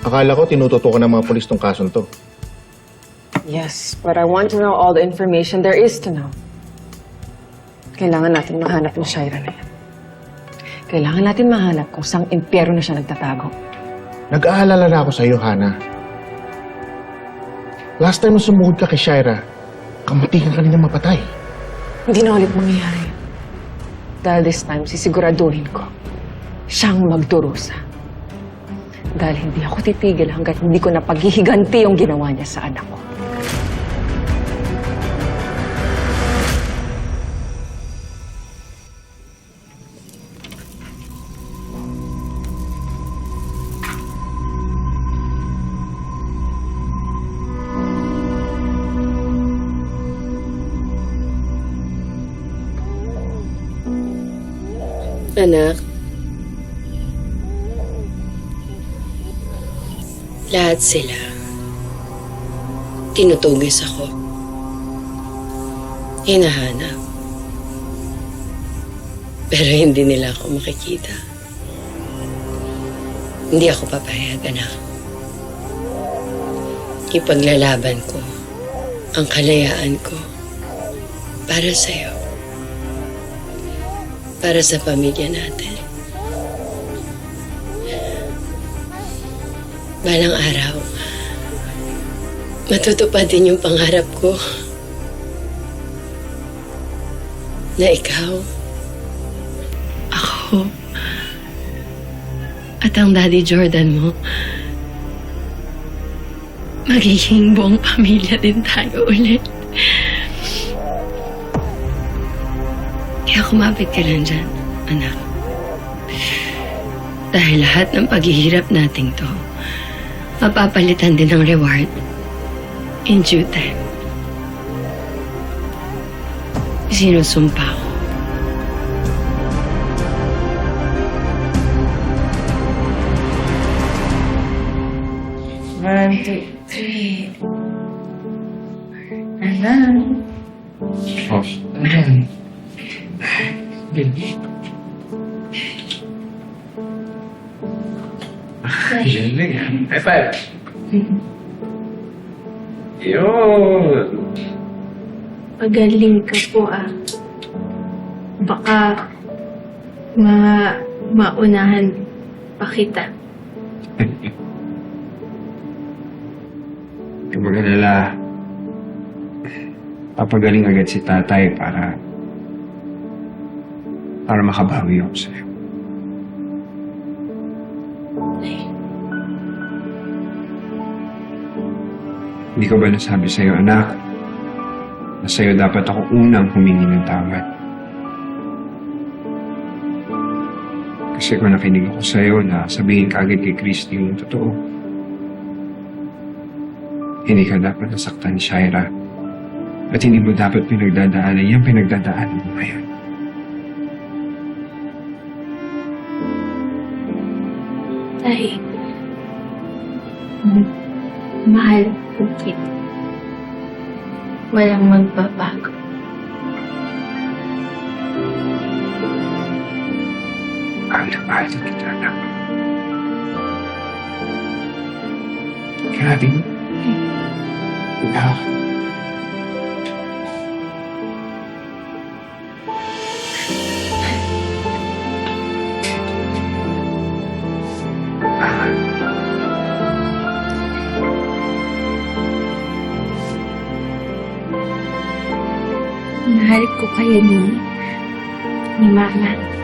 Akala ko tinututukan ng mga polis tong kasong to. Yes, but I want to know all the information there is to know. Kailangan natin mahanap yung Shaira na yan. Kailangan natin mahanap kung saan impyero na siya nagtatago. Nag-aalala na ako sa iyo, Hana. Last time na sumuhod ka kay Shaira, kamutikan ka niya mapatay. Hindi na ulit mangyayari. Dahil this time, sisiguraduhin ko, siyang magdurusa. Dahil hindi ako titigil hanggat hindi ko na paghihiganti yung ginawa niya sa anak ko. Anak. Lahat sila. Tinutugis ako. Hinahanap. Pero hindi nila ako makikita. Hindi ako papayag, anak. Ipaglalaban ko ang kalayaan ko para sa'yo para sa pamilya natin. Balang araw, matutupad din yung pangarap ko na ikaw, ako, at ang Daddy Jordan mo, magiging buong pamilya din tayo ulit. Kaya kumapit ka lang dyan, anak. Dahil lahat ng paghihirap nating to, mapapalitan din ng reward in due time. Sinusumpa ko. One, two, three. Ayan. Oh. Ayan. Baby. Galing ah. High five. Yun. Pagaling ka po ah. Baka ma maunahan pa kita. Huwag mag-alala. Papagaling agad si tatay para para makabawi ako sa'yo. Hindi ko ba nasabi sa'yo, anak, na sa'yo dapat ako unang humingi ng tawad. Kasi kung nakinig ako sa'yo na sabihin ka agad kay Christy yung totoo, hindi ka dapat nasaktan ni Shaira. At hindi mo dapat pinagdadaanan yung pinagdadaanan mo ngayon. Tay, mahal kita. Walang magbabago. Mahal na mahal din kita, anak. Grabe mo. Mahal ko kayo ni, ni Mama.